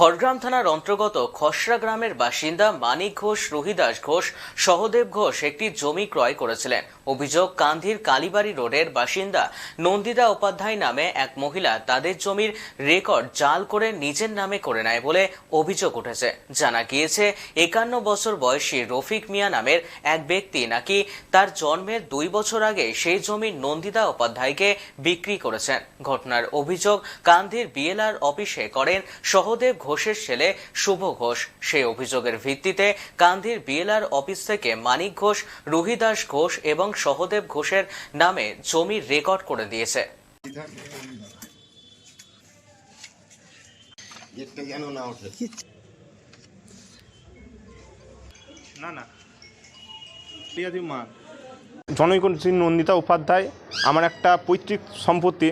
খড়গ্রাম থানার অন্তর্গত খসড়া গ্রামের বাসিন্দা মানিক ঘোষ, রোহিদাস ঘোষ, সহদেব ঘোষ একটি জমি ক্রয় করেছিলেন। অভিযোগ, কান্ধির কালীবাড়ি রোডের বাসিন্দা নন্দিতা উপাধ্যায় নামে এক মহিলা তাদের জমির রেকর্ড জাল করে নিজের নামে করে নেয় বলে অভিযোগ উঠেছে। জানা গিয়েছে, একান্ন বছর বয়সী রফিক মিয়া নামের এক ব্যক্তি নাকি তার জন্মের দুই বছর আগে সেই জমি নন্দিতা উপাধ্যায়কে বিক্রি করেছেন। ঘটনার অভিযোগ, কান্ধির বিএলআর অফিসে করেন সহদেব ঘোষের ছেলে শুভ ঘোষ। সেই অভিযোগের ভিত্তিতে কান্ধির বিএলআর অফিস থেকে মানিক ঘোষ রুহিদাস ঘোষ এবং সহদেব ঘোষের নামে জমির রেকর্ড করে দিয়েছে। না না না। মা। জনৈক নন্দিতা উপাধ্যায় আমার একটা পৈতৃক সম্পত্তি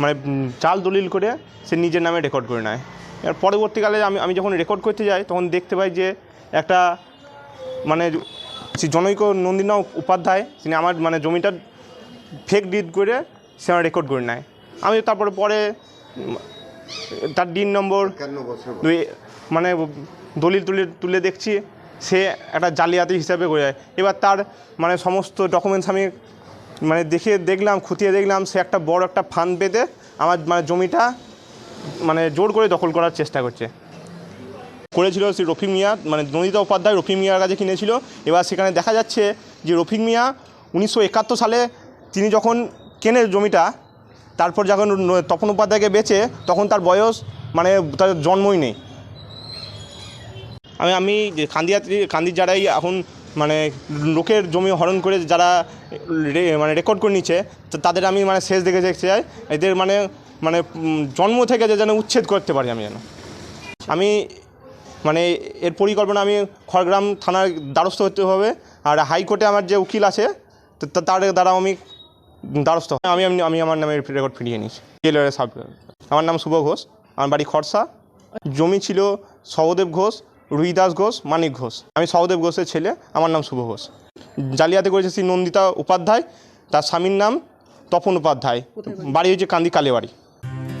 মানে চাল দলিল করে সে নিজের নামে রেকর্ড করে নেয়। এর পরবর্তীকালে আমি আমি যখন রেকর্ড করতে যাই তখন দেখতে পাই যে একটা মানে শ্রী জনৈক নন্দিতা উপাধ্যায় তিনি আমার মানে জমিটা ফেক ডিড করে সে আমার রেকর্ড করে নেয় আমি তারপরে পরে তার দিন নম্বর। দুই মানে দলিল তুলে তুলে দেখছি সে একটা জালিয়াতি হিসাবে করে যায় এবার তার মানে সমস্ত ডকুমেন্টস আমি মানে দেখে দেখলাম খুঁটিয়ে দেখলাম সে একটা বড় একটা ফান্ড পেতে আমার মানে জমিটা মানে জোর করে দখল করার চেষ্টা করছে। করেছিল সে রফিক মিয়া মানে নন্দিতা উপাধ্যায় রফিক মিয়ার কাছে কিনেছিল। এবার সেখানে দেখা যাচ্ছে যে রফিক মিয়া উনিশশো একাত্তর সালে তিনি যখন কেনে জমিটা, তারপর যখন তপন উপাধ্যায়কে বেচে, তখন তার বয়স মানে তার জন্মই নেই। আমি আমি যে কান্দিয়াত্রী কান্দির যারাই এখন মানে লোকের জমি হরণ করে যারা মানে রেকর্ড করে নিচ্ছে, তাদের আমি মানে শেষ দেখে দেখতে চাই। এদের মানে মানে জন্ম থেকে যে যেন উচ্ছেদ করতে পারি আমি যেন। আমি মানে এর পরিকল্পনা আমি খড়গ্রাম থানার দ্বারস্থ হতে হবে, আর হাইকোর্টে আমার যে উকিল আছে তার দ্বারা আমি দ্বারস্থ। আমি আমি আমি আমার নামে রেকর্ড ফিরিয়ে নিয়েছি। টেলরের সাব আমার নাম শুভ ঘোষ, আমার বাড়ি খরসা জমি ছিল সহদেব ঘোষ রুহিদাস ঘোষ, মানিক ঘোষ। আমি সহদেব ঘোষের ছেলে, আমার নাম শুভ ঘোষ। জালিয়াতে করেছে শ্রী নন্দিতা উপাধ্যায়, তার স্বামীর নাম তপন উপাধ্যায়। বাড়ি হচ্ছে কান্দি কালেবাড়ি।